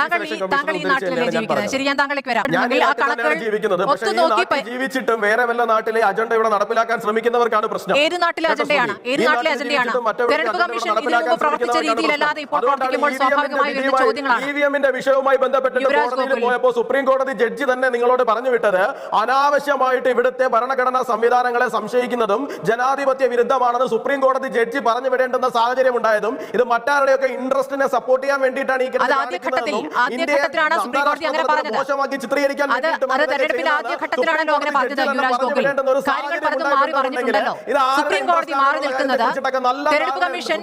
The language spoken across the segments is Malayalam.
താങ്കൾ ഈ താങ്കൾ ഈ നാട്ടിലല്ലേ ജീവിക്കുന്നത്? ശരി ഞാൻ താങ്കളിലേക്ക് വരാം. ജീവിച്ചിട്ടും വേറെ വല്ല നാട്ടിലെ അജണ്ട ഇവിടെ നടപ്പിലാക്കാൻ ശ്രമിക്കുന്നവർക്കാണ് പ്രശ്നം. ഏത് നാട്ടിലെ അജണ്ടയാണ് ഏത് നാട്ടിലെ അജണ്ടയാണ് തെരഞ്ഞെടുപ്പ് കമ്മീഷൻ ഇതിനു മുമ്പ് പ്രവർത്തിച്ച രീതിയിലല്ലാതെ ഇപ്പോൾ അതുകൊണ്ടാണ് പ്രവർത്തിക്കുമ്പോൾ സ്വാഭാവികമായി വരുന്ന ചോദ്യങ്ങളാണ്. EVM ന്റെ വിഷയവുമായി ബന്ധപ്പെട്ട് കോടതിയിൽ. പോയപ്പോൾ സുപ്രീം കോടതി ജഡ്ജി തന്നെ നിങ്ങളോട് പറഞ്ഞു വിട്ടത് അനാവശ്യമായിട്ട് ഇവിടുത്തെ ഭരണഘടനാ സംവിധാനങ്ങളെ സംശയിക്കുന്നതും ജനാധിപത്യ വിരുദ്ധമാണെന്ന് സുപ്രീം കോടതി ജഡ്ജി പറഞ്ഞു വിടേണ്ടുന്ന സാഹചര്യം ഉണ്ടായതും ഇത് മറ്റാരുടെയൊക്കെ ഇൻട്രസ്റ്റിനെ സപ്പോർട്ട് ചെയ്യാൻ വേണ്ടിയിട്ടാണ് ഈ ആദ്യഘട്ടത്തിലാണ് സുപ്രീം കോടതി അങ്ങനെ പറഞ്ഞത്. അത് തെരഞ്ഞെടുപ്പിന്റെ ആദ്യ ആദ്യഘട്ടത്തിലാണല്ലോ അങ്ങനെ പറഞ്ഞത് യുവരാജ് ഗോകുൽ കാര്യങ്ങൾ പലതും മാറി പറഞ്ഞിട്ടുണ്ടല്ലോ സുപ്രീം കോടതി മാറി നിൽക്കുന്നത് തെരഞ്ഞെടുപ്പ് കമ്മീഷൻ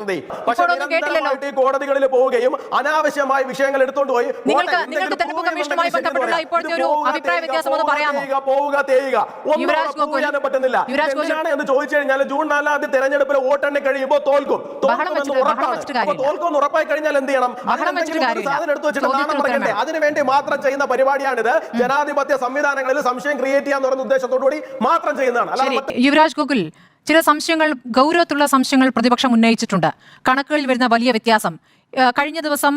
ഇപ്പോഴൊന്നും കേട്ടില്ലല്ലോ. കോടതികളിൽ പോവുകയും അനാവശ്യമായ വിഷയങ്ങൾ എടുത്തോണ്ട് പോയി നിങ്ങൾക്ക് നിങ്ങൾക്ക് തെരഞ്ഞെടുപ്പ് കമ്മീഷനുമായി ബന്ധപ്പെട്ടുള്ള ഇപ്പോഴത്തെ ഒരു അഭിപ്രായ വ്യത്യാസം ഒന്ന് പറയാമോ? പോവുക തേയുക. യുവരാജ് ഗോകുൽ. പറ്റുന്നില്ല. എന്ന് ചോദിച്ചു കഴിഞ്ഞാൽ ജൂൺ നാലാം തീയതി തെരഞ്ഞെടുപ്പിൽ വോട്ടെണ്ണി കഴിയുമ്പോൾ തോൽക്കും. തോൽക്കും ഉറപ്പായി കഴിഞ്ഞാൽ എന്ത് ചെയ്യണം. സാധനം എടുത്തു വെച്ചിട്ട് ചോദ്യത്തിന് പറയണ്ടേ അതിനുവേണ്ടി മാത്രം ചെയ്യുന്ന പരിപാടിയാണിത്. ജനാധിപത്യ സംവിധാനങ്ങളിൽ സംശയം ക്രിയേറ്റ് ചെയ്യാൻ പറയുന്ന ഉദ്ദേശത്തോടു കൂടി മാത്രം ചെയ്യുന്നതാണ്. യുവരാജ് ഗോകുൽ ചില സംശയങ്ങൾ ഗൗരവത്തിലുള്ള സംശയങ്ങൾ പ്രതിപക്ഷം ഉന്നയിച്ചിട്ടുണ്ട്. കണക്കുകളിൽ വരുന്ന വലിയ വ്യത്യാസം. കഴിഞ്ഞ ദിവസം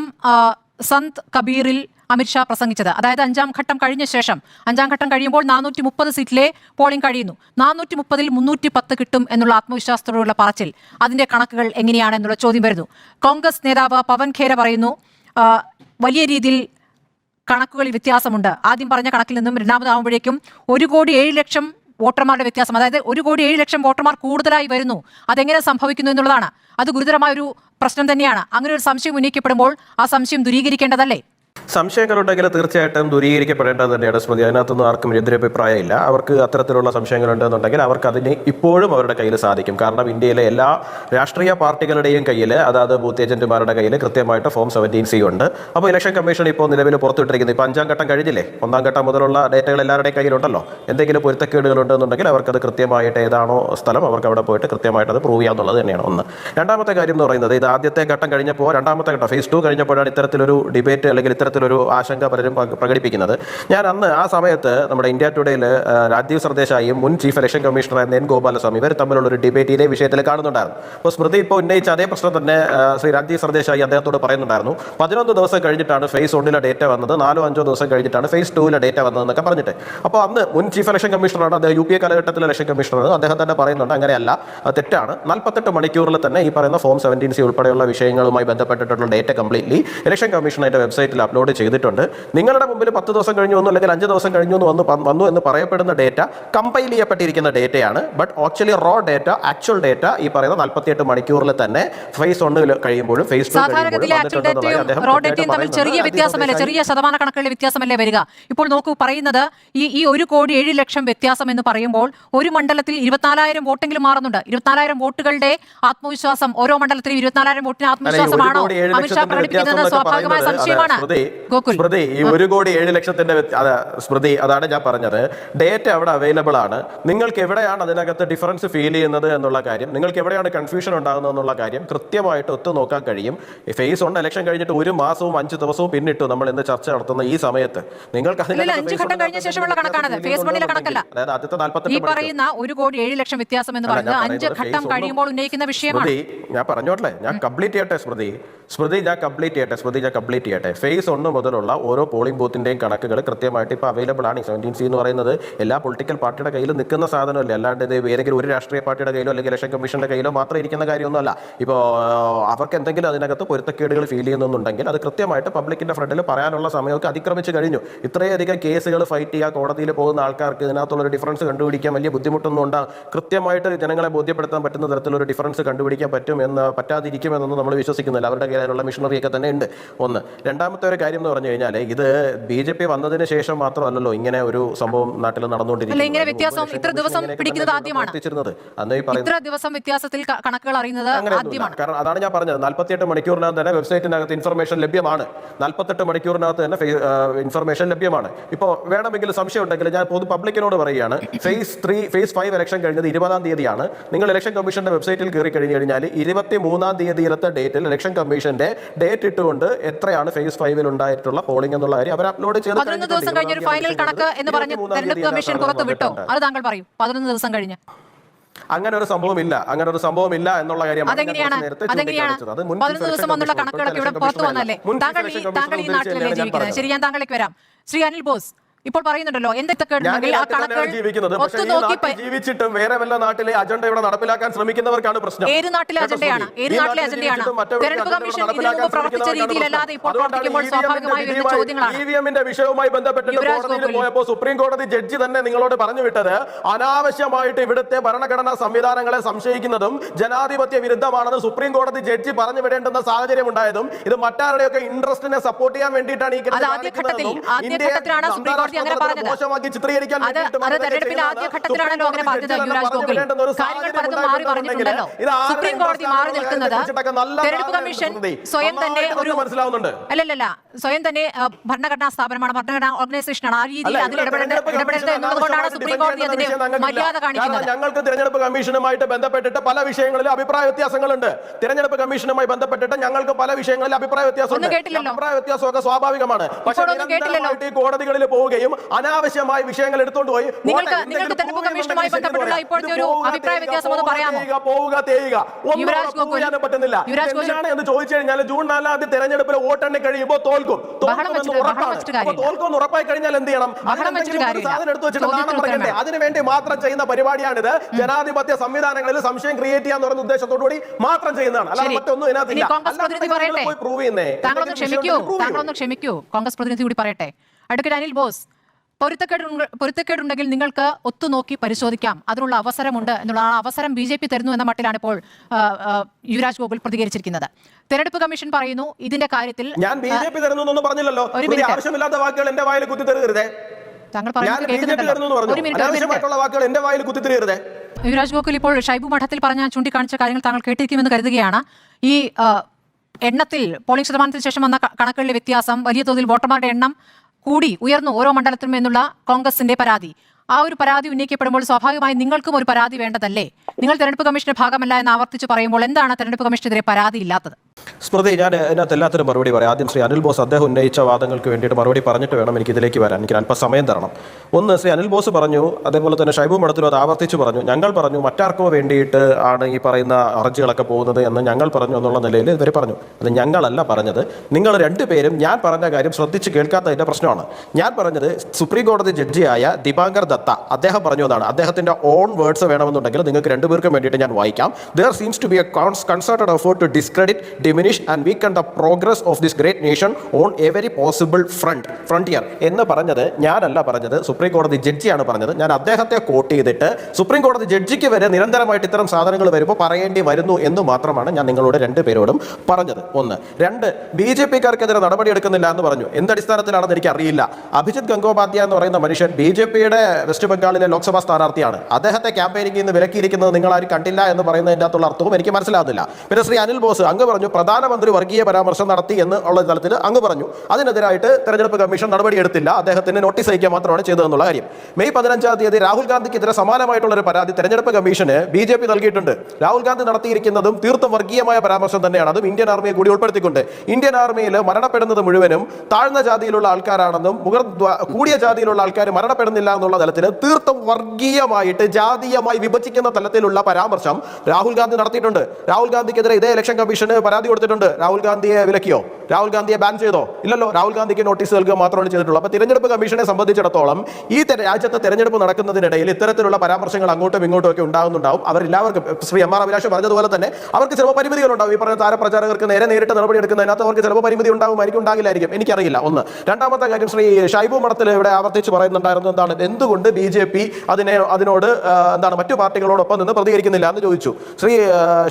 സന്ത് കബീറിൽ അമിത്ഷാ പ്രസംഗിച്ചത്. അതായത് അഞ്ചാം ഘട്ടം കഴിഞ്ഞ ശേഷം. അഞ്ചാം ഘട്ടം കഴിയുമ്പോൾ നാനൂറ്റി മുപ്പത് സീറ്റിലെ പോളിംഗ് കഴിയുന്നു. നാനൂറ്റി മുപ്പതിൽ മുന്നൂറ്റി പത്ത് കിട്ടും എന്നുള്ള ആത്മവിശ്വാസത്തോടുള്ള പറച്ചിൽ. അതിന്റെ കണക്കുകൾ എങ്ങനെയാണെന്നുള്ള ചോദ്യം വരുന്നു. കോൺഗ്രസ് നേതാവ് പവൻ ഖേര പറയുന്നു വലിയ രീതിയിൽ കണക്കുകളിൽ വ്യത്യാസമുണ്ട്. ആദ്യം പറഞ്ഞ കണക്കിൽ നിന്നും രണ്ടാമതാവുമ്പോഴേക്കും ഒരു കോടി ഏഴ് ലക്ഷം വോട്ടർമാരുടെ വ്യത്യാസം. അതായത് ഒരു കോടി ഏഴ് ലക്ഷം വോട്ടർമാർ കൂടുതലായി വരുന്നു. അതെങ്ങനെ സംഭവിക്കുന്നു എന്നുള്ളതാണ്. അത് ഗുരുതരമായ ഒരു പ്രശ്നം തന്നെയാണ്. അങ്ങനെ ഒരു സംശയം ഉന്നയിക്കപ്പെടുമ്പോൾ ആ സംശയം ദൂരീകരിക്കേണ്ടതല്ലേ? സംശയങ്ങളുണ്ടെങ്കിൽ തീർച്ചയായിട്ടും ദൂരീകരിക്കപ്പെടേണ്ടത് തന്നെയാണ് സ്മൃതി. അതിനകത്തൊന്നും ആർക്കും എതിരഭിപ്രായമില്ല അവർക്ക് അത്തരത്തിലുള്ള സംശയങ്ങളുണ്ടെന്നുണ്ടെങ്കിൽ അവർക്ക് അതിന് ഇപ്പോഴും അവരുടെ കയ്യിൽ സാധിക്കും. കാരണം ഇന്ത്യയിലെ എല്ലാ രാഷ്ട്രീയ പാർട്ടികളുടെയും കയ്യിൽ അതായത് ബൂത്ത് ഏജന്റുമാരുടെ കയ്യിൽ കൃത്യമായിട്ട് ഫോം സെവന്റീൻ സി ഉണ്ട്. അപ്പോൾ ഇലക്ഷൻ കമ്മീഷൻ ഇപ്പോൾ നിലവിൽ പുറത്തുവിട്ടിരിക്കുന്നത് ഇപ്പോൾ അഞ്ചാം ഘട്ടം കഴിഞ്ഞില്ലേ? ഒന്നാം ഘട്ടം മുതലുള്ള ഡേറ്റകൾ എല്ലാവരുടെയും കയ്യിലുണ്ടല്ലോ. എന്തെങ്കിലും പൊരുത്തക്കേടുകൾ ഉണ്ടെന്നുണ്ടെങ്കിൽ അവർക്കത് കൃത്യമായിട്ട് ഏതാണോ സ്ഥലം അവർക്ക് അവിടെ പോയിട്ട് കൃത്യമായിട്ട് അത് പ്രൂവ് ചെയ്യാന്നുള്ളത് തന്നെയാണ് ഒന്ന്. രണ്ടാമത്തെ കാര്യം എന്ന് പറയുന്നത് ഇത് ആദ്യത്തെ ഘട്ടം കഴിഞ്ഞപ്പോൾ രണ്ടാമത്തെ ഘട്ടം ഫേസ് ടു കഴിഞ്ഞപ്പോഴാണ് ഇത്തരത്തിലൊരു ഡിബേറ്റ് അല്ലെങ്കിൽ ഇത്തരത്തിലൊരു ആശങ്ക പലരും പ്രകടിപ്പിക്കുന്നത്. ഞാൻ അന്ന് ആ സമയത്ത് നമ്മുടെ ഇന്ത്യ ടുഡേയിൽ രാജീവ് സർദേശായും മുൻ chief election commissioner N Gopalaswamy ഇവർ തമ്മിലുള്ള ഒരു ഡിബേറ്റ് ഇതേ വിഷയത്തിൽ കാണുന്നുണ്ടായിരുന്നു. അപ്പോൾ സ്മൃതി ഇപ്പോൾ ഉന്നയിച്ച അതേ പ്രശ്നം തന്നെ ശ്രീ രാജീവ് സർദേശായി അദ്ദേഹത്തോട് പറയുന്നുണ്ടായിരുന്നു. പതിനൊന്ന് ദിവസം കഴിഞ്ഞിട്ടാണ് ഫേസ് ഒന്നിലെ ഡേറ്റ വന്നത് നാലോ അഞ്ചോ ദിവസം കഴിഞ്ഞിട്ടാണ് ഫേസ് ടൂവിലെ ഡേറ്റ വന്നതെന്നൊക്കെ പറഞ്ഞിട്ട്. അപ്പോൾ അന്ന് മുൻ ചീഫ് ഇലക്ഷൻ കമ്മീഷണറാണ് അദ്ദേഹം യു പി എ കാലഘട്ടത്തിലെ ഇലക്ഷൻ കമ്മീഷണറാണ് അദ്ദേഹം തന്നെ പറയുന്നുണ്ട് അങ്ങനെയല്ല തെറ്റാണ്. നാൽപ്പത്തെട്ട് മണിക്കൂറിൽ തന്നെ ഈ പറയുന്ന ഫോം സെവന്റീൻ സി ഉൾപ്പെടെയുള്ള വിഷയങ്ങളുമായി ബന്ധപ്പെട്ടിട്ടുള്ള ഡേറ്റ കംപ്ലീറ്റ്ലി ഇലക്ഷൻ കമ്മീഷൻ അതിന്റെ വെബ്സൈറ്റിൽ അപ്ലോഡ് ചെയ്തിട്ടുണ്ട്. നിങ്ങളുടെ മുമ്പിൽ പത്ത് ദിവസം കഴിഞ്ഞു വന്നു അല്ലെങ്കിൽ അഞ്ച് ദിവസം കഴിഞ്ഞു എന്ന് വന്നു വന്നു എന്ന് പറയപ്പെടുന്ന ഡേറ്റ കമ്പൈൽ ചെയ്യപ്പെട്ടിരിക്കുന്ന ഡേറ്റയാണ് but actually raw data actual data ഈ പറയുന്ന നാൽപ്പത്തിയെട്ട് മണിക്കൂറിൽ തന്നെ ഫേസ് ഒന്നിൽ കഴിയുമ്പോഴും ഫേസ് ചെറിയ വ്യത്യാസമല്ലേ? ചെറിയ ശതമാന കണക്കുകളിൽ വ്യത്യാസമല്ലേ വരിക? ഇപ്പോൾ നോക്കൂ പറയുന്നത് ഈ ഈ ഒരു കോടി ഏഴ് ലക്ഷം വ്യത്യാസം എന്ന് പറയുമ്പോൾ ഒരു മണ്ഡലത്തിൽ ഇരുപത്തിനാലായിരം വോട്ടെങ്കിലും മാറുന്നുണ്ട്. ഇരുപത്തിനാലായിരം വോട്ടുകളുടെ ആത്മവിശ്വാസം ഓരോ മണ്ഡലത്തിലും ഇരുപത്തിനാലായിരം വോട്ടിന് ആത്മവിശ്വാസമാണോ? അമിത്ഷാ പ്രകടിപ്പിക്കുന്നത് സ്വാഭാവികമായ സംശയമാണ്. സ്മൃതി ഈ ഒരു കോടി ഏഴ് ലക്ഷത്തിന്റെ സ്മൃതി അതാണ് ഞാൻ പറഞ്ഞത്. ഡേറ്റ അവിടെ അവൈലബിൾ ആണ്. നിങ്ങൾക്ക് എവിടെയാണ് അതിനകത്ത് ഡിഫറൻസ് ഫീൽ ചെയ്യുന്നത് എന്നുള്ള കാര്യം നിങ്ങൾക്ക് എവിടെയാണ് കൺഫ്യൂഷൻ ഉണ്ടാകുന്നത് എന്നുള്ള കാര്യം കൃത്യമായിട്ട് ഒത്തു നോക്കാൻ കഴിയും. ഫേസ് ഉണ്ട് ഇലക്ഷൻ കഴിഞ്ഞിട്ട് ഒരു മാസവും അഞ്ച് ദിവസവും പിന്നിട്ടു നമ്മൾ ഇന്ന് ചർച്ച നടത്തുന്ന ഈ സമയത്ത്. നിങ്ങൾക്ക് അതായത് ആദ്യത്തെ നാൽപ്പത്തെട്ട് ഒരു കോടി ഏഴ് ലക്ഷം വ്യത്യാസം എന്ന് പറയുന്നത് അഞ്ച് ഘട്ടം കഴിയുമ്പോൾ ഉന്നയിക്കുന്ന വിഷയമാണ്. ഞാൻ പറഞ്ഞോട്ടെ ഞാൻ കംപ്ലീറ്റ് ചെയ്യട്ടെ സ്മൃതി. സ്മൃതി ഞാൻ കംപ്ലീറ്റ് ചെയ്യട്ടെ സ്മൃതി ഞാൻ കംപ്ലീറ്റ് ചെയ്യട്ടെ. ഫേസ് ഒന്ന് മുതലുള്ള ഓരോ പോളിംഗ് ബൂത്തിന്റെയും കണക്കുകൾ കൃത്യമായിട്ട് ഇപ്പോൾ അവൈലബിൾ ആണ്. സെവന്റീൻ സി എന്ന് പറയുന്നത് എല്ലാ പൊളിറ്റിക്കൽ പാർട്ടിയുടെ കയ്യിൽ നിൽക്കുന്ന സാധനമല്ല. അല്ലാണ്ട് ഇത് ഏതെങ്കിലും ഒരു രാഷ്ട്രീയ പാർട്ടിയുടെ കയ്യിലോ അല്ലെങ്കിൽ ഇലക്ഷൻ കമ്മീഷന്റെ കയ്യിലോ മാത്രം ഇരിക്കുന്ന കാര്യമൊന്നുമല്ല. ഇപ്പോൾ അവർക്ക് എന്തെങ്കിലും അതിനകത്ത് പൊരുത്തക്കേടുകൾ ഫീൽ ചെയ്യുന്നുണ്ടെങ്കിൽ അത് കൃത്യമായിട്ട് പബ്ലിക്കിന്റെ ഫ്രണ്ടിൽ പറയാനുള്ള സമയമൊക്കെ അതിക്രമിച്ച് കഴിഞ്ഞു. ഇത്രയധികം കേസുകൾ ഫൈറ്റ് ചെയ്യുക കോടതിയിൽ പോകുന്ന ആൾക്കാർക്ക് ഇതിനകത്തുള്ളൊരു ഡിഫറൻസ് കണ്ടുപിടിക്കാൻ വലിയ ബുദ്ധിമുട്ടൊന്നും ഉണ്ടാകും കൃത്യമായിട്ട് ജനങ്ങളെ ബോധ്യപ്പെടുത്താൻ പറ്റുന്ന തരത്തിലൊരു ഡിഫറൻസ് കണ്ടുപിടിക്കാൻ പറ്റും എന്ന് പറ്റാതിരിക്കുമെന്നൊന്നും നമ്മൾ വിശ്വസിക്കുന്നില്ല. അവരുടെ കയ്യിലുള്ള മിഷണറിയൊക്കെ തന്നെ ഉണ്ട്. ഒന്ന്. രണ്ടാമത്തെ ഒരു കാര്യം എന്ന് പറഞ്ഞു കഴിഞ്ഞാൽ ഇത് ബി ജെ പി വന്നതിന് ശേഷം മാത്രമല്ലല്ലോ ഇങ്ങനെ ഒരു സംഭവം നാട്ടിൽ നടന്നുകൊണ്ടിരിക്കുന്നത്. ഇത്ര ദിവസം പിടിക്കുന്നത് ആദ്യമാണ്. ഇത്ര ദിവസം വ്യത്യാസത്തിൽ കണക്കുകൾ അറിയുന്നത് ആദ്യമാണ്. കാരണം അതാണ് ഞാൻ പറഞ്ഞത്. നാൽപ്പത്തിയെട്ട് മണിക്കൂറിനകത്ത് തന്നെ വെബ്സൈറ്റിനകത്ത് ഇൻഫർമേഷൻ ലഭ്യമാണ്. നാൽപ്പത്തെട്ട് മണിക്കൂറിനകത്ത് തന്നെ ഇൻഫർമേഷൻ ലഭ്യമാണ്. ഇപ്പോൾ വേണമെങ്കിൽ സംശയം ഉണ്ടെങ്കിൽ ഞാൻ പൊതു പബ്ലിക്കിനോട് പറയുകയാണ്. Phase three phase five election കഴിഞ്ഞത് ഇരുപതാം തീയതിയാണ്. നിങ്ങൾ ഇലക്ഷൻ കമ്മീഷന്റെ വെബ്സൈറ്റിൽ കയറി കഴിഞ്ഞു കഴിഞ്ഞാൽ ഇരുപത്തി മൂന്നാം തീയതിയിലത്തെ ഡേറ്റിൽ ഇലക്ഷൻ കമ്മീഷന്റെ ഡേറ്റ് ഇട്ടുകൊണ്ട് എത്രയാണ് ഫേസ് ഫൈവിൽ ഉണ്ടായിട്ടുള്ള പോളിംഗ് എന്നുള്ള കാര്യം അവർ അപ്ലോഡ് ചെയ്ത് പതിനൊന്ന് ദിവസം കഴിഞ്ഞ ഒരു ഫൈനൽ കണക്ക് എന്ന് പറഞ്ഞ് തെരഞ്ഞെടുപ്പ് കമ്മീഷൻ പുറത്തു വിട്ടോ. അത് താങ്കൾ പറയൂ. പതിനൊന്ന് ദിവസം കഴിഞ്ഞ്. അങ്ങനെ ഒരു സംഭവം ഇല്ല അങ്ങനെ ഒരു സംഭവം ഇല്ല എന്നുള്ള കാര്യം പതിനൊന്ന് ദിവസം. ശരി ഞാൻ താങ്കളിലേക്ക് വരാം. ശ്രീ അനിൽ ബോസ്. ഇപ്പോൾ പറയുന്നുണ്ടല്ലോ എന്തൊക്കെ ജീവിച്ചിട്ടും വേറെ വല്ല നാട്ടിലെ അജണ്ട ഇവിടെ നടപ്പിലാക്കാൻ ശ്രമിക്കുന്നവർക്കാണ് പ്രശ്നം. ഏത് നാട്ടിലെ അജണ്ടയാണ് ഏത് നാട്ടിലെ അജണ്ടയാണ് തെരഞ്ഞെടുപ്പ് കമ്മീഷൻ ഇതിനു മുമ്പ് പ്രവർത്തിച്ച രീതിയിലല്ലാതെ ഇപ്പോൾ അതുകൊണ്ടാണ് പ്രവർത്തിക്കുമ്പോൾ സ്വാഭാവികമായി വരുന്ന ചോദ്യങ്ങളാണ്. EVM ന്റെ വിഷയവുമായി ബന്ധപ്പെട്ട് കോടതിയിൽ പോയപ്പോൾ സുപ്രീം കോടതി ജഡ്ജി തന്നെ നിങ്ങളോട് പറഞ്ഞു വിട്ടത് അനാവശ്യമായിട്ട് ഇവിടുത്തെ ഭരണഘടനാ സംവിധാനങ്ങളെ സംശയിക്കുന്നതും ജനാധിപത്യ വിരുദ്ധമാണെന്ന് സുപ്രീം കോടതി ജഡ്ജി പറഞ്ഞു വിടേണ്ടുന്ന സാഹചര്യം ഉണ്ടായതും ഇത് മറ്റാരുടെയൊക്കെ ഇൻട്രസ്റ്റിനെ സപ്പോർട്ട് ചെയ്യാൻ വേണ്ടിയിട്ടാണ് ഈ ആദ്യഘട്ടത്തിലാണ് സുപ്രീം കോടതി അങ്ങനെ പറഞ്ഞത്. അത് അത് തെരഞ്ഞെടുപ്പിന്റെ ആദ്യ ആദ്യഘട്ടത്തിലാണല്ലോ അങ്ങനെ പറഞ്ഞത് യുവരാജ് ഗോകുൽ. കാര്യങ്ങൾ പലതും മാറി പറഞ്ഞിട്ടുണ്ടല്ലോ. സുപ്രീം കോടതി മാറി നിൽക്കുന്നത് തെരഞ്ഞെടുപ്പ് കമ്മീഷൻ സ്വയം തന്നെ ഒരു മനസ്സിലാവുന്നുണ്ട്. അല്ലല്ല സ്വയം തന്നെ ഭരണഘടനാ സ്ഥാപനമാണ്. ഭരണഘടനാ ഓർഗനൈസേഷനാണ്. ആ രീതിയിൽ അതിൽ ഇടപെടേണ്ടത് ഇടപെടേണ്ട തെരഞ്ഞെടുപ്പ് ഇടപെടരുത് കമ്മീഷൻ എന്നുള്ളത് കൊണ്ടാണ് അനാവശ്യമായിട്ട് സുപ്രീം കോടതി അതിന് അതിന്റെ. മര്യാദ കാണിക്കുന്നത്. ഞങ്ങൾക്ക് തെരഞ്ഞെടുപ്പ് കമ്മീഷനുമായിട്ട് ബന്ധപ്പെട്ടിട്ട് പല വിഷയങ്ങളിലും അഭിപ്രായ വ്യത്യാസങ്ങളുണ്ട്. തെരഞ്ഞെടുപ്പ് കമ്മീഷനുമായി ബന്ധപ്പെട്ടിട്ട് ഞങ്ങൾക്ക് പല വിഷയങ്ങളിൽ അഭിപ്രായ വ്യത്യാസമുണ്ട്. അഭിപ്രായ വ്യത്യാസമൊക്കെ സ്വാഭാവികമാണ്. പക്ഷേ കോടതികളിൽ പോവുകയും അനാവശ്യമായ വിഷയങ്ങൾ എടുത്തോണ്ട് പോയി. പോവുക, തേയുക, ഒന്ന്. ചെയ്യാനും പറ്റുന്നില്ല. എന്തിനാണ് എന്ന് ചോദിച്ചു കഴിഞ്ഞാൽ ജൂൺ നാലാം തീയതി തെരഞ്ഞെടുപ്പിൽ വോട്ടെണ്ണി കഴിയുമ്പോൾ തോൽക്കും. തോൽക്കുമെന്ന് ഉറപ്പായി കഴിഞ്ഞാൽ എന്ത് ചെയ്യണം. സാധനം എടുത്തു വെച്ചിട്ട് നാണം പറയണ്ടേ. അതിനുവേണ്ടി മാത്രം ചെയ്യുന്ന പരിപാടിയാണിത്. ജനാധിപത്യ സംവിധാനങ്ങളിൽ സംശയം ക്രിയേറ്റ് ചെയ്യാന്ന് പറയുന്ന ഉദ്ദേശത്തോടുകൂടി മാത്രം ചെയ്യുന്നതാണ്. അല്ലാതെ മറ്റൊന്നും ഇതിനകത്തില്ല പ്രൂവ് ചെയ്യുന്നേ. താങ്കളൊന്ന് ക്ഷമിക്കൂ. താങ്കളൊന്ന് ക്ഷമിക്കൂ. കോൺഗ്രസ് പ്രതിനിധി കൂടി പറയട്ടെ. അഡ്വക്കേറ്റ് അനിൽ ബോസ് പൊരുത്തക്കേട് പൊരുത്തക്കേടുണ്ടെങ്കിൽ നിങ്ങൾക്ക് ഒത്തുനോക്കി പരിശോധിക്കാം. അതിനുള്ള അവസരമുണ്ട് എന്നുള്ള ആ അവസരം ബി ജെ പി തരുന്നു എന്ന മട്ടിലാണ് ഇപ്പോൾ യുവരാജ് ഗോകുൽ പ്രതികരിച്ചിരിക്കുന്നത്. തെരഞ്ഞെടുപ്പ് കമ്മീഷൻ പറയുന്നു ഇതിന്റെ കാര്യത്തിൽ ഞാൻ ബി ജെ പി തരുന്നു പറഞ്ഞില്ലല്ലോ. ആവശ്യമില്ലാത്ത വാക്കുകൾ എന്റെ വായിൽ കുത്തിത്തരുതേ താങ്കൾ ഞാൻ പറയുന്നത് യുവരാജ് ഗോകുൽ ഇപ്പോൾ ഷൈബു മഠത്തിൽ പറഞ്ഞ ചൂണ്ടിക്കാണിച്ച കാര്യങ്ങൾ താങ്കൾ കേട്ടിരിക്കുമെന്ന് കരുതുകയാണ്. ഈ എണ്ണത്തിൽ പോളിംഗ് ശതമാനത്തിന് ശേഷം വന്ന കണക്കുകളിലെ വ്യത്യാസം വലിയ തോതിൽ വോട്ടർമാരുടെ എണ്ണം കൂടി ഉയർന്നു ഓരോ മണ്ഡലത്തിലും എന്നുള്ള കോൺഗ്രസിന്റെ പരാതി. ആ ഒരു പരാതി ഉന്നയിക്കപ്പെടുമ്പോൾ സ്വാഭാവികമായി നിങ്ങൾക്കും ഒരു പരാതി വേണ്ടതല്ലേ? നിങ്ങൾ തെരഞ്ഞെടുപ്പ് കമ്മീഷന്റെ ഭാഗമല്ല എന്ന് ആവർത്തിച്ച് പറയുമ്പോൾ എന്താണ് തെരഞ്ഞെടുപ്പ് കമ്മീഷനെതിരെ പരാതി ഇല്ലാത്തത്? സ്മൃതി ഞാൻ അതിനകത്ത് എല്ലാത്തിനും മറുപടി പറയാം. ആദ്യം ശ്രീ അനിൽ ബോസ് അദ്ദേഹം ഉന്നയിച്ച വാദങ്ങൾക്ക് വേണ്ടിയിട്ട് മറുപടി പറഞ്ഞിട്ട് വേണം എനിക്ക് ഇതിലേക്ക് വരാൻ. എനിക്ക് അല്പം സമയം തരണം. ഒന്ന് ശ്രീ അനിൽ ബോസ് പറഞ്ഞു അതേപോലെ തന്നെ ഷൈബു മഠത്തിലും അത് ആവർത്തിച്ച് പറഞ്ഞു. ഞങ്ങൾ പറഞ്ഞു മറ്റാർക്കോ വേണ്ടിയിട്ട് ആണ് ഈ പറയുന്ന ഹർജികളൊക്കെ പോകുന്നത് എന്ന് ഞങ്ങൾ പറഞ്ഞു എന്നുള്ള നിലയിൽ ഇവർ പറഞ്ഞു. അത് ഞങ്ങളല്ല പറഞ്ഞത്. നിങ്ങൾ രണ്ടുപേരും ഞാൻ പറഞ്ഞ കാര്യം ശ്രദ്ധിച്ച് കേൾക്കാത്തതിന്റെ പ്രശ്നമാണ്. ഞാൻ പറഞ്ഞത് സുപ്രീം കോടതി ജഡ്ജിയായ ദിപാങ്കർ ദത്ത അദ്ദേഹം പറഞ്ഞു എന്നാണ്. അദ്ദേഹത്തിന്റെ ഓൺ വേർഡ്സ് വേണമെന്നുണ്ടെങ്കിൽ നിങ്ങൾക്ക് രണ്ടുപേർക്കും വേണ്ടിയിട്ട് ഞാൻ വായിക്കാം. There seems to be a con concerted effort to discredit diminish and weaken the progress of this great nation on every possible front frontier എന്ന് പറഞ്ഞത് ഞാനല്ല പറഞ്ഞത് സുപ്രീം കോടതി ജഡ്ജിയാണ് പറഞ്ഞത്. ഞാൻ അദ്ദേഹത്തെ കോട്ട് ചെയ്തിട്ട് സുപ്രീം കോടതി ജഡ്ജിക്ക് വരെ നിരന്തരമായിട്ട് ഇത്തരം സാധനങ്ങൾ വരുമ്പോൾ പറയേണ്ടി വരുന്നു എന്ന് മാത്രമാണ് ഞാൻ നിങ്ങളോട് രണ്ടുപേരോടും പറഞ്ഞത്. ഒന്ന്. രണ്ട് ബി ജെ പിക്കാർക്കെതിരെ നടപടി എടുക്കുന്നില്ല എന്ന് പറഞ്ഞു. എന്തടിസ്ഥാനത്തിലാണെന്ന് എനിക്ക് അറിയില്ല അഭിജിത് ഗംഗോപാധ്യായ എന്ന് പറയുന്ന മനുഷ്യൻ ബി ജെ പിയുടെ വെസ്റ്റ് ബംഗാളിലെ ലോക്സഭാ സ്ഥാനാർത്ഥിയാണ്. അദ്ദേഹത്തെ ക്യാമ്പയിനിങ്ങിൽ നിന്ന് വിലക്കിയിരിക്കുന്നത് നിങ്ങൾ ആരും കണ്ടില്ല എന്ന് പറയുന്നതിന്റെ അർത്ഥവും എനിക്ക് മനസ്സിലാകുന്നില്ല പിന്നെ ശ്രീ അനിൽ ബോസ് അങ്ങ് പറഞ്ഞു പ്രധാനമന്ത്രി വർഗീയ പരാമർശം നടത്തി എന്ന് ഉള്ള തലത്തിൽ അങ്ങ് പറഞ്ഞു. അതിനെതിരായിട്ട് തെരഞ്ഞെടുപ്പ് കമ്മീഷൻ നടപടിയെടുത്തില്ല അദ്ദേഹത്തിന് നോട്ടീസ് അയക്കുക മാത്രമാണ് ചെയ്തതെന്നുള്ള കാര്യം. മെയ് പതിനഞ്ചാം തീയതി രാഹുൽ ഗാന്ധിക്കെതിരെ സമാനമായിട്ടുള്ള ഒരു പരാതി തെരഞ്ഞെടുപ്പ് കമ്മീഷന് ബി ജെ പി നൽകിയിട്ടുണ്ട്. രാഹുൽ ഗാന്ധി നടത്തിയിരിക്കുന്നതും തീർത്തും വർഗീയമായ പരാമർശം തന്നെയാണ്. അതും ഇന്ത്യൻ ആർമിയെ കൂടി ഉൾപ്പെടുത്തിക്കൊണ്ട്. ഇന്ത്യൻ ആർമിയിൽ മരണപ്പെടുന്നത് മുഴുവനും താഴ്ന്ന ജാതിയിലുള്ള ആൾക്കാരാണെന്നും മുഖർ കൂടിയ ജാതിയിലുള്ള ആൾക്കാർ മരണപ്പെടുന്നില്ല എന്നുള്ള തലത്തിൽ തീർത്തും വർഗീയമായിട്ട് ജാതീയമായി വിഭജിക്കുന്ന തലത്തിലുള്ള പരാമർശം രാഹുൽ ഗാന്ധി നടത്തിയിട്ടുണ്ട്. രാഹുൽ ഗാന്ധിക്കെതിരെ ഇതേ ഇലക്ഷൻ കമ്മീഷന് പരാതി കൊടുത്തിട്ടുണ്ട്. രാഹുൽ ഗാന്ധിയെ വിലക്കിയോ? രാഹുൽ ഗാന്ധിയെ ബാൻ ചെയ്തോ? ഇല്ലല്ലോ. രാഹുൽ ഗാന്ധിക്ക് നോട്ടീസ് നൽകുക മാത്രമാണ് ചെയ്തിട്ടുള്ളൂ. അപ്പോൾ തിരഞ്ഞെടുപ്പ് കമ്മീഷനെ സംബന്ധിച്ചിടത്തോളം ഈ രാജ്യത്ത് തെരഞ്ഞെടുപ്പ് നടക്കുന്നതിനിടയിൽ ഇത്തരത്തിലുള്ള പരാമർശങ്ങൾ അങ്ങോട്ടും ഇങ്ങോട്ടും ഒക്കെ ഉണ്ടാകുന്നുണ്ടാവും. അവരെല്ലാവർക്കും ശ്രീ എം ആർ അഭിലാഷ് പറഞ്ഞതുപോലെ തന്നെ അവർക്ക് ചിലപ്പോൾ പരിമിതികളുണ്ടാവും. ഈ പറഞ്ഞ താരപ്രചാരകർക്ക് നേരെ നേരിട്ട് നടപടി എടുക്കുന്നതിനകത്ത് അവർക്ക് ചിലപ്പോൾ പരിമിതി ഉണ്ടാകുമായിരിക്കും ഉണ്ടാകില്ലായിരിക്കും. എനിക്കറിയില്ല. ഒന്ന്. രണ്ടാമത്തെ കാര്യം ശ്രീ ഷൈബു മഠത്തിൽ ഇവിടെ ആവർത്തിച്ച് പറയുന്നുണ്ടായിരുന്നു എന്താണ്? എന്തുകൊണ്ട് ബി ജെ പി അതിനെ അതിനോട് എന്താണ് മറ്റു പാർട്ടികളോടൊപ്പം നിന്ന് പ്രതികരിക്കുന്നില്ല എന്ന് ചോദിച്ചു. ശ്രീ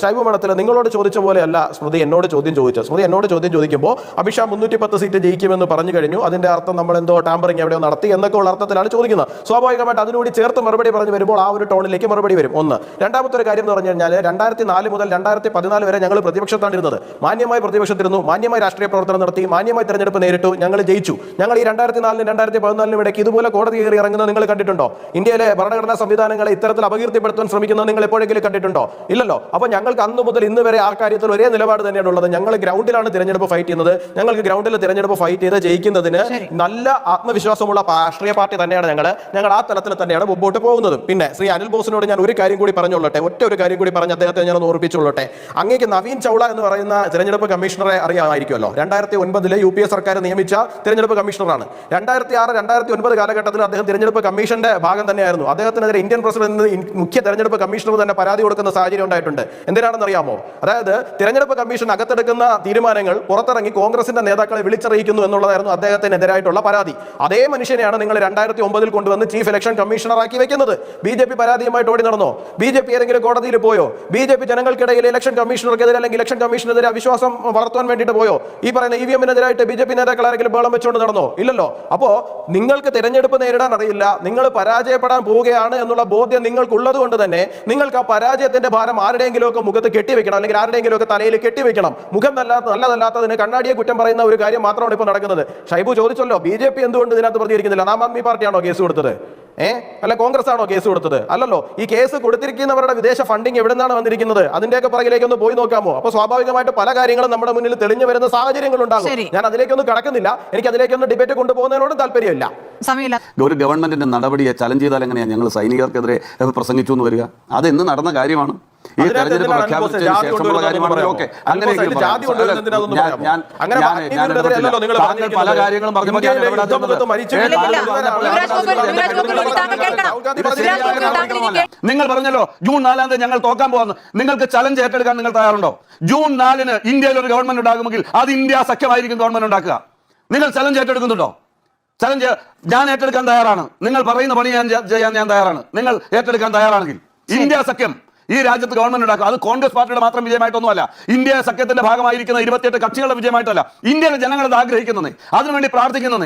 ഷൈബു മഠത്തിൽ നിങ്ങളോട് ചോദിച്ച പോലെയല്ല സ്മൃതി എന്നോട് ചോദ്യം ചോദിച്ചത് സ്മൃതി എന്നോട് ചോദ്യം ചോദിക്കുമ്പോൾ അഭിഷാ മുന്നൂറ്റി പത്ത് സീറ്റ് ജയിക്കുമെന്ന് പറഞ്ഞു കഴിഞ്ഞു. അതിന്റെ അർത്ഥം നമ്മൾ എന്തോ ടാമ്പറിങ് എവിടെയോ നടത്തി എന്നൊക്കെ ഉള്ള അർത്ഥത്തിലാണ് ചോദിക്കുന്നത്. സ്വാഭാവികമായിട്ട് അതിനുകൂടി ചേർത്ത് മറുപടി പറഞ്ഞു വരുമ്പോൾ ആ ഒരു ടോണിലേക്ക് മറുപടി വരും. ഒന്ന്. രണ്ടാമത്തെ ഒരു കാര്യം എന്ന് പറഞ്ഞു കഴിഞ്ഞാൽ രണ്ടായിരത്തി നാല് മുതൽ രണ്ടായിരത്തി പതിനാല് വരെ ഞങ്ങൾ പ്രതിപക്ഷത്താണ്ടിരുന്നത് മാന്യമായി പ്രതിപക്ഷത്തിരുന്നു. മാന്യമായി രാഷ്ട്രീയ പ്രവർത്തനം നടത്തി. മാന്യമായി തെരഞ്ഞെടുപ്പ് നേരിട്ടു. ഞങ്ങൾ ജയിച്ചു. ഞങ്ങൾ ഈ രണ്ടായിരത്തി നാലിനും രണ്ടായിരത്തി പതിനാലിനും ഇടയ്ക്ക് ഇതുപോലെ കോടതി കയറി ഇറങ്ങുന്നത് നിങ്ങൾ കണ്ടിട്ടുണ്ടോ? ഇന്ത്യയിലെ ഭരണഘടനാ സംവിധാനങ്ങളെ ഇത്തരത്തിൽ അപകീർത്തിപ്പെടുത്താൻ ശ്രമിക്കുന്നത് നിങ്ങൾ എപ്പോഴെങ്കിലും കണ്ടിട്ടുണ്ടോ? ഇല്ലല്ലോ. അപ്പൊ ഞങ്ങൾക്ക് അന്ന് മുതൽ ഇന്ന് വരെ ആ കാര്യത്തിൽ ഒരേ നിലപാട് തന്നെയാണ് ഉള്ളത്. ഞങ്ങൾ ഗ്രൗണ്ടിലാണ് തിരഞ്ഞെടുപ്പ് ഫൈറ്റ് ചെയ്യുന്നത്. ഞങ്ങൾക്ക് ഗ്രൗണ്ടിൽ തിരഞ്ഞെടുപ്പ് ഫൈറ്റ് ചെയ്ത് ജയിക്കുന്നതിന് നല്ല ആത്മവിശ്വാസമുള്ള രാഷ്ട്രീയ പാർട്ടി തന്നെയാണ് ഞങ്ങൾ ഞങ്ങൾ ആ തലത്തിൽ തന്നെയാണ് മുമ്പോട്ട് പോകുന്നത്. പിന്നെ ശ്രീ അനിൽ ബോസിനോട് ഞാൻ ഒരു കാര്യം കൂടി പറഞ്ഞുള്ളട്ടെ ഒറ്റ ഒരു കാര്യം കൂടി പറഞ്ഞ് അദ്ദേഹത്തെ ഞാൻ ഓർപ്പിച്ചുള്ളട്ടെ അങ്ങേക്ക് നവീൻ ചൗള എന്ന് പറയുന്ന തിരഞ്ഞെടുപ്പ് കമ്മീഷണറെ അറിയാമായിരിക്കുമല്ലോ. രണ്ടായിരത്തി ഒൻപതിലെ യു പി എ സർക്കാർ നിയമിച്ച തിരഞ്ഞെടുപ്പ് കമ്മീഷണറാണ്. രണ്ടായിരത്തി ആറ് രണ്ടായിരത്തി ഒൻപത് കാലഘട്ടത്തിൽ അദ്ദേഹം തിരഞ്ഞെടുപ്പ് കമ്മീഷന്റെ ഭാഗം തന്നെയായിരുന്നു. അദ്ദേഹത്തിനെതിരെ ഇന്ത്യൻ പ്രസിഡന്റ് മുഖ്യ തെരഞ്ഞെടുപ്പ് കമ്മീഷണർ തന്നെ പരാതി കൊടുക്കുന്ന സാഹചര്യം ഉണ്ടായിട്ടുണ്ട്. എന്തിനാണെന്ന് അറിയാമോ അതായത് തിരഞ്ഞെടുപ്പ് കമ്മീഷൻ അകത്തെടുക്കുന്ന തീരുമാനങ്ങൾ പുറത്തിറങ്ങി കോൺഗ്രസിന്റെ നേതാക്കളെ വിളിച്ചറിയിക്കുന്നു എന്നുള്ളതായിരുന്നു അദ്ദേഹത്തിനെതിരായിട്ടുള്ള പരാതി. അതേ മനുഷ്യനെയാണ് നിങ്ങൾ രണ്ടായിരത്തി ഒമ്പതിൽ കൊണ്ടുവന്ന് ചീഫ് ഇലക്ഷൻ കമ്മീഷണറാക്കി വെക്കുന്നത്. ബി ജെ പി പരാതിയുമായിട്ട് ഓടി നടന്നോ? ബി ജെ പി ഏതെങ്കിലും കോടതിയിൽ പോയോ? ബി ജെ പി ജനങ്ങൾക്കിടയിൽ ഇലക്ഷൻ കമ്മീഷണർക്കെതിരെ അല്ലെങ്കിൽ ഇലക്ഷൻ കമ്മീഷനെതിരെ അവിശ്വാസം വളർത്താൻ വേണ്ടിയിട്ട് പോയോ? ഈ പറയുന്ന ഇ വി എമ്മിനെതിരായിട്ട് ബി ജെ പി നേതാക്കൾ ആരെങ്കിലും ബേളം വെച്ചുകൊണ്ട് നടന്നോ? ഇല്ലല്ലോ. അപ്പോ നിങ്ങൾക്ക് തിരഞ്ഞെടുപ്പ് നേരിടാൻ അറിയില്ല. നിങ്ങൾ പരാജയപ്പെടാൻ പോവുകയാണ് എന്നുള്ള ബോധ്യം നിങ്ങൾക്കുള്ളത് കൊണ്ട് തന്നെ നിങ്ങൾക്ക് ആ പരാജയത്തിന്റെ ഭാരം ആരുടെയെങ്കിലും ഒക്കെ മുഖത്ത് കെട്ടിവെക്കണം അല്ലെങ്കിൽ ആരുടെയെങ്കിലും ഒക്കെ തലയിൽ കെട്ടിവെക്കണം. മുഖം നല്ലാത്ത നല്ലതല്ലാത്തതിന് കണ്ണാടിയെ കുറ്റം പറയുന്ന ഒരു കാര്യം മാത്രമാണ് ഇപ്പോൾ നടക്കുന്നത്. ഷൈബു ചോദിച്ചല്ലോ ബി ജെ പി എന്തുകൊണ്ട് ഇതിനകത്ത് പ്രതികരിക്കുന്നില്ല? ആം ആദ്മി പാർട്ടിയാണോ കേസ് കൊടുത്തത്? ഏ? അല്ല കോൺഗ്രസ് ആണോ കേസ് കൊടുത്തത്? അല്ലല്ലോ ഈ കേസ് കൊടുത്തിരിക്കുന്നവരുടെ വിദേശ ഫണ്ടിങ് എവിടെ നിന്നാണ് വന്നിരിക്കുന്നത്? അതിന്റെയൊക്കെ പുറകിലേക്ക് ഒന്ന് പോയി നോക്കാമോ? അപ്പൊ സ്വാഭാവികമായിട്ട് പല കാര്യങ്ങളും നമ്മുടെ മുന്നിൽ തെളിഞ്ഞു വരുന്ന സാഹചര്യങ്ങൾ ഉണ്ടാകും. ഞാൻ അതിലേക്കൊന്നും കടക്കുന്നില്ല. എനിക്ക് അതിലേക്കൊന്നും ഡിബേറ്റ് കൊണ്ടുപോകുന്നതിനോടും താല്പര്യമില്ല. സമയമില്ല. ഒരു ഗവൺമെന്റിന്റെ നടപടിയെ ചലഞ്ച് ചെയ്താൽ എങ്ങനെയാണ് ഞങ്ങൾ സൈനികർക്കെതിരെ പ്രസംഗിച്ചു എന്ന് വരിക? അത് എന്ന് നടന്ന കാര്യമാണ്. ഈ തെരഞ്ഞെടുപ്പ് പ്രഖ്യാപിച്ചതിന് ശേഷമുള്ള കൊണ്ടുവരുന്നത് കാര്യമാണ് എന്ന് ഓക്കെ. അങ്ങനെ പല കാര്യങ്ങളും പറഞ്ഞു. നിങ്ങൾ പറഞ്ഞല്ലോ ജൂൺ നാലാം തീയതി ഞങ്ങൾ തോക്കാൻ പോകുന്നു നിങ്ങൾക്ക് ചലഞ്ച് ഏറ്റെടുക്കാൻ നിങ്ങൾ തയ്യാറുണ്ടോ? ജൂൺ നാലിന് ഇന്ത്യയിൽ ഒരു ഗവൺമെന്റ് ഉണ്ടാകുമെങ്കിൽ അത് ഇന്ത്യ സഖ്യമായിരിക്കും ഗവൺമെന്റ് ഉണ്ടാക്കുക. നിങ്ങൾ ചലഞ്ച് ഏറ്റെടുക്കുന്നുണ്ടോ? ചലഞ്ച് ഞാൻ ഏറ്റെടുക്കാൻ തയ്യാറാണ്. നിങ്ങൾ പറയുന്ന പണി ഞാൻ ചെയ്യാൻ ഞാൻ തയ്യാറാണ്. നിങ്ങൾ ഏറ്റെടുക്കാൻ തയ്യാറാണെങ്കിൽ. ഇന്ത്യ സഖ്യം ഈ രാജ്യത്ത് ഗവൺമെന്റ് ഉണ്ടാക്കുക അത് കോൺഗ്രസ് പാർട്ടിയുടെ മാത്രം വിജയമായിട്ടൊന്നുമല്ല. ഇന്ത്യ സഖ്യത്തിന്റെ ഭാഗമായിരിക്കുന്ന ഇരുപത്തിയെട്ട് കക്ഷികളുടെ വിജയമായിട്ടല്ല. ഇന്ത്യയിലെ ജനങ്ങൾ അത് ആഗ്രഹിക്കുന്നത്. അതിനുവേണ്ടി പ്രാർത്ഥിക്കുന്നതേ.